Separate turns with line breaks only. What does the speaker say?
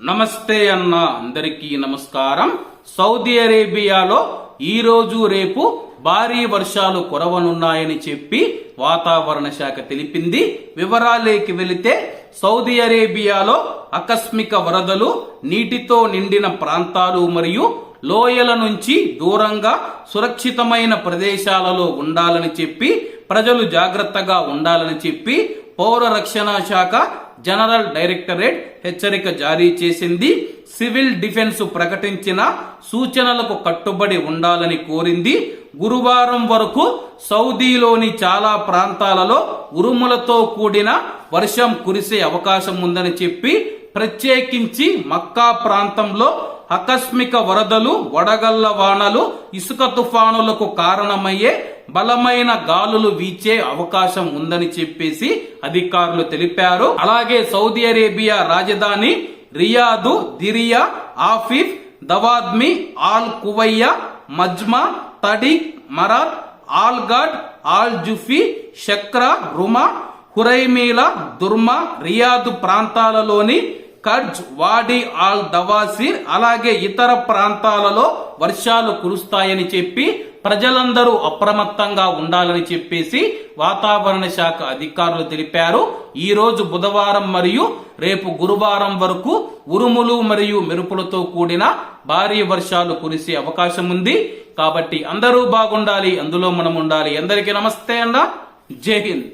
నమస్తే అన్న అందరికీ నమస్కారం. సౌదీ అరేబియాలో ఈరోజు రేపు భారీ వర్షాలు కురవనున్నాయని చెప్పి వాతావరణ శాఖ తెలిపింది. వివరాలేకి వెళితే సౌదీ అరేబియాలో ఆకస్మిక వరదలు నీటితో నిండిన ప్రాంతాలు మరియు లోయల నుంచి దూరంగా సురక్షితమైన ప్రదేశాలలో ఉండాలని చెప్పి ప్రజలు జాగ్రత్తగా ఉండాలని చెప్పి పౌర రక్షణ శాఖ జనరల్ డైరెక్టరేట్ హెచ్చరిక జారీ చేసింది. సివిల్ డిఫెన్స్ ప్రకటించిన సూచనలకు కట్టుబడి ఉండాలని కోరింది. గురువారం వరకు సౌదీలోని చాలా ప్రాంతాలలో ఉరుములతో కూడిన వర్షం కురిసే అవకాశం ఉందని చెప్పి ప్రత్యేకించి మక్కా ప్రాంతంలో ఆకస్మిక వరదలు వడగళ్ళ వానలు ఇసుక తుఫానులకు కారణమయ్యే బలమైన గాలులు వీచే అవకాశం ఉందని చెప్పేసి అధికారులు తెలిపారు. అలాగే సౌదీ అరేబియా రాజధాని Riyadh Diriyah Afif Dawadmi Al Quwayiyah Majmaah Thadiq Marat Alghat Al Zulfi Shaqra Rumah Huraymila Durma Riyadh ప్రాంతాలలోని Kharj Wadi Al Dawasir అలాగే ఇతర ప్రాంతాలలో వర్షాలు కురుస్తాయని చెప్పి ప్రజలందరూ అప్రమత్తంగా ఉండాలని చెప్పేసి వాతావరణ శాఖ అధికారులు తెలిపారు. ఈ రోజు బుధవారం మరియు రేపు గురువారం వరకు ఉరుములు మరియు మెరుపులతో కూడిన భారీ వర్షాలు కురిసే అవకాశం ఉంది. కాబట్టి అందరూ బాగుండాలి అందులో మనం ఉండాలి. అందరికీ నమస్తే అన్న. జై హింద్.